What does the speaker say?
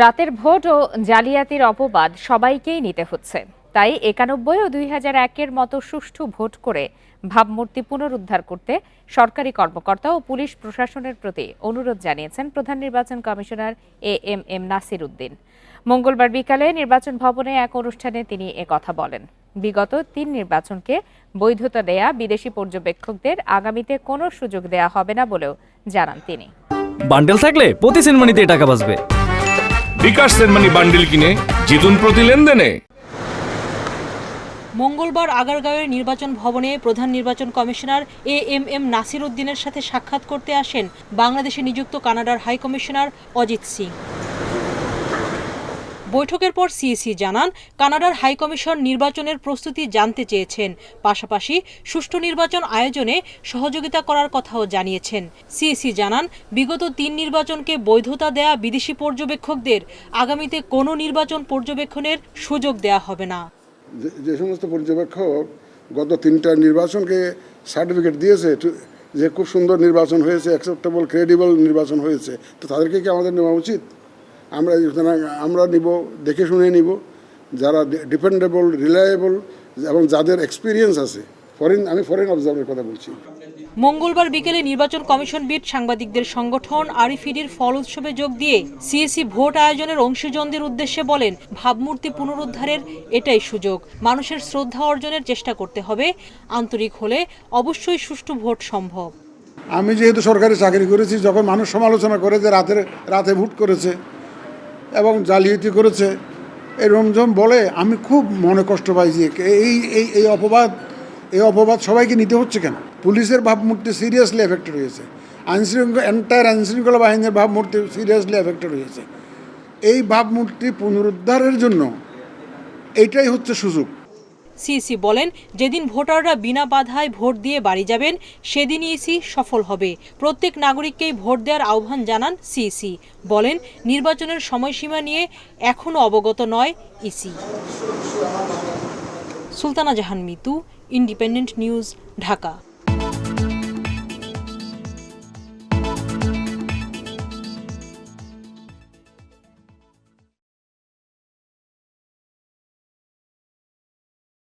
রাতের vote oh জালিয়াতির অপবাদ সবাইকেই নিতে হচ্ছে। তাই একানব্বই ও দুই হাজার একের মতো সুষ্ঠু ভোট করে ভাবমূর্তি পুনরুদ্ধার করতে সরকারি কর্মকর্তা ও পুলিশ প্রশাসনের প্রতি অনুরোধ জানিয়েছেন প্রধান নির্বাচন commissioner A M M Nasir Uddin. মঙ্গলবার বিকালে নির্বাচন ভবনে এক অনুষ্ঠানে তিনি কথা বলেন। বিগত তিন নির্বাচনকে বৈধতা দেয়া বিদেশি পর্যবেক্ষকদের আগামীতে কোনো সুযোগ দেয়া হবে না বলেও জানান তিনি। বান্ডেল থাকলে প্রতি সেনমানিতে টাকা বাঁচবে। বান্ডিল কিনে জিতুন প্রতি লেনদেনে। মঙ্গলবার আগারগাঁওয়ের নির্বাচন ভবনে প্রধান নির্বাচন commissioner A M M Nasir উদ্দিনের সাথে সাক্ষাৎ করতে আসেন বাংলাদেশে নিযুক্ত কানাডার হাই কমিশনার অজিত সিং। বৈঠকের পর সিইসি জানান, কানাডার হাইকমিশন নির্বাচনের প্রস্তুতি জানতে চেয়েছেন। পাশাপাশি সুষ্ঠু নির্বাচন আয়োজনে সহযোগিতা করার কথাও জানিয়েছেন। সিইসি জানান, বিগত তিন নির্বাচনকে বৈধতা দেয়া বিদেশি পর্যবেক্ষকদের আগামীতে কোনো নির্বাচন পর্যবেক্ষণের সুযোগ দেয়া হবে না। যে- যে সমস্ত পর্যবেক্ষক গত তিনটা নির্বাচনকে সার্টিফিকেট দিয়েছে যে খুব সুন্দর নির্বাচন হয়েছে অ্যাকসেপ্টেবল ক্রেডিবল নির্বাচন হয়েছে, তো তাদেরকে কি আমাদের নেওয়া উচিত? আমরা আমরা নিব দেখে শুনে নিব যারা ডিপেন্ডেবল রিলায়েবল এবং যাদের এক্সপিরিয়েন্স আছে ফরেন আমি ফরেন অবজার্ভের কথা বলছি। মঙ্গলবার বিকেলে নির্বাচন কমিশন বিট সাংবাদিকদের সংগঠন আরিফিডির ফল উৎসবে যোগ দিয়ে সিএসি ভোট আয়োজনের অংশীজনদের উদ্দেশ্যে বলেন ভাবমূর্তি পুনরুদ্ধারের এটাই সুযোগ। মানুষের শ্রদ্ধা অর্জনের চেষ্টা করতে হবে। আন্তরিক হলে অবশ্যই সুষ্ঠু ভোট সম্ভব। আমি যেহেতু সরকারি চাকরি করেছি যখন মানুষ সমালোচনা করে যে রাতের রাতে ভোট করেছে এবং জালিয়াতি করেছে। এরকম যখন বলে আমি খুব মনে কষ্ট পাই যে এই এই এই অপবাদ এই অপবাদ সবাইকে নিতে হচ্ছে কেন? পুলিশের ভাবমূর্তি সিরিয়াসলি এফেক্টেড হয়েছে। আইনশৃঙ্খলা এন্টায়ার আইনশৃঙ্খলা বাহিনীর ভাবমূর্তি সিরিয়াসলি এফেক্টেড হয়েছে। এই ভাবমূর্তি পুনরুদ্ধারের জন্য এইটাই হচ্ছে সুযোগ। সিইসি বলেন, যেদিন ভোটাররা বিনা বাধায় ভোট দিয়ে বাড়ি যাবেন, সেদিনই ইসি সফল হবে। প্রত্যেক নাগরিককেই ভোট দেওয়ার আহ্বান জানান সিইসি বলেন, নির্বাচনের সময়সীমা নিয়ে এখনও অবগত নয় EC. Sultana Jahan Mitu, Independent News, Dhaka.